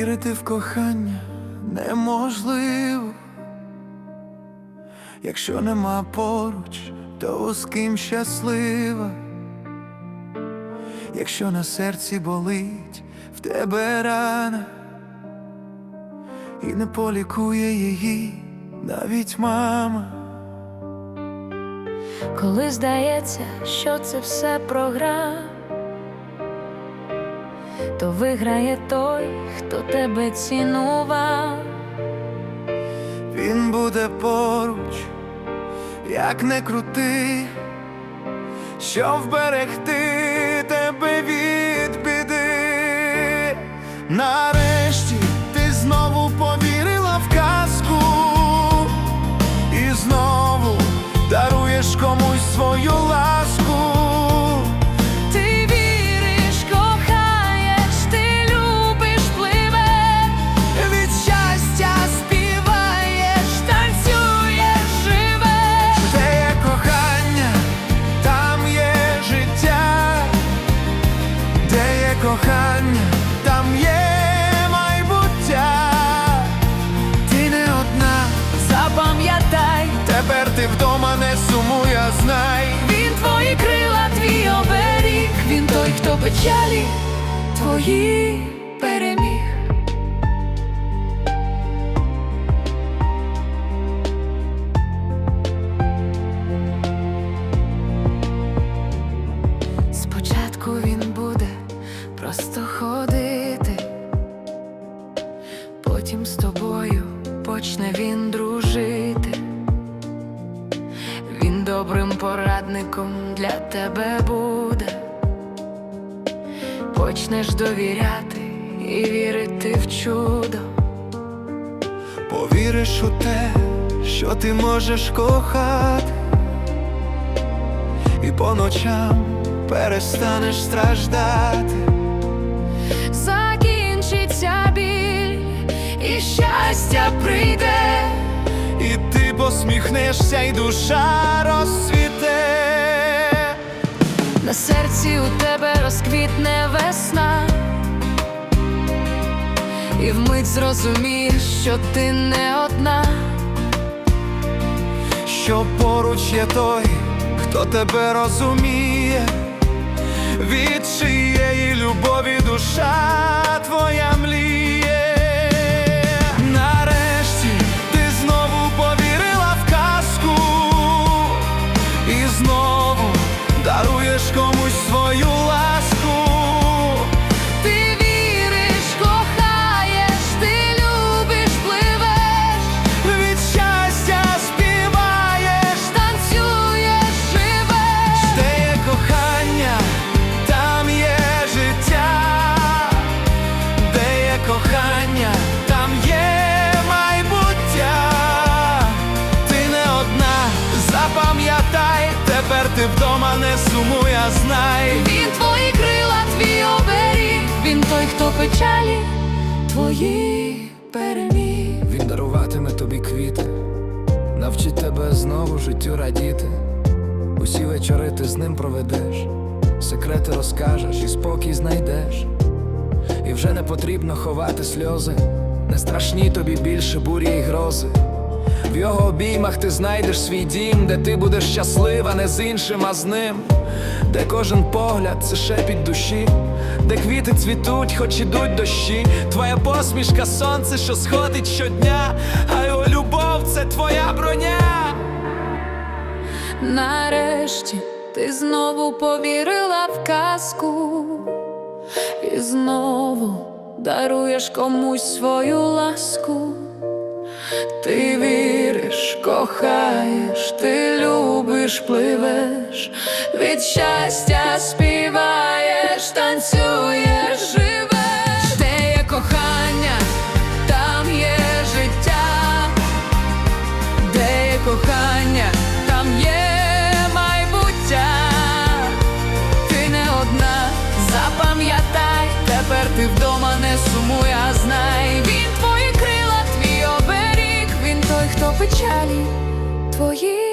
Вірити в кохання неможливо, якщо нема поруч, то з ким щаслива, якщо на серці болить в тебе рана, і не полікує її навіть мама. Коли здається, що це все програв, то виграє той, хто тебе цінував. Він буде поруч, як не крути, що вберегти тебе від біди. Печалі твої переміг. Спочатку він буде просто ходити, потім з тобою почне він дружити. Він добрим порадником для тебе буде. Почнеш довіряти і вірити в чудо. Повіриш у те, що ти можеш кохати, і по ночам перестанеш страждати. Закінчиться біль, і щастя прийде. І ти посміхнешся, і душа розцвіте. На серці у тебе розквітне весна, і вмить зрозумієш, що ти не одна. Що поруч є той, хто тебе розуміє, від чиєї любові душа даруєш комусь свою ласку. Ти вдома не сумуй, а знай. Він твої крила, твій оберіг, він той, хто печалі твої переміг. Він даруватиме тобі квіти, навчить тебе знову життю радіти. Усі вечори ти з ним проведеш, секрети розкажеш і спокій знайдеш. І вже не потрібно ховати сльози, не страшні тобі більше бурі й грози. В його обіймах ти знайдеш свій дім, де ти будеш щаслива не з іншим, а з ним, де кожен погляд це шепіт душі, де квіти цвітуть, хоч ідуть дощі. Твоя посмішка, сонце, що сходить щодня, а його любов це твоя броня. Нарешті ти знову повірила в казку і знову даруєш комусь свою ласку. Ти віриш, кохаєш, ти любиш, пливеш, від щастя співаєш, танцюєш, живеш, де є кохання, там є життя, де є кохання, там є запам'ятай, тепер ти вдома не сумуй, а знай. Печалі твої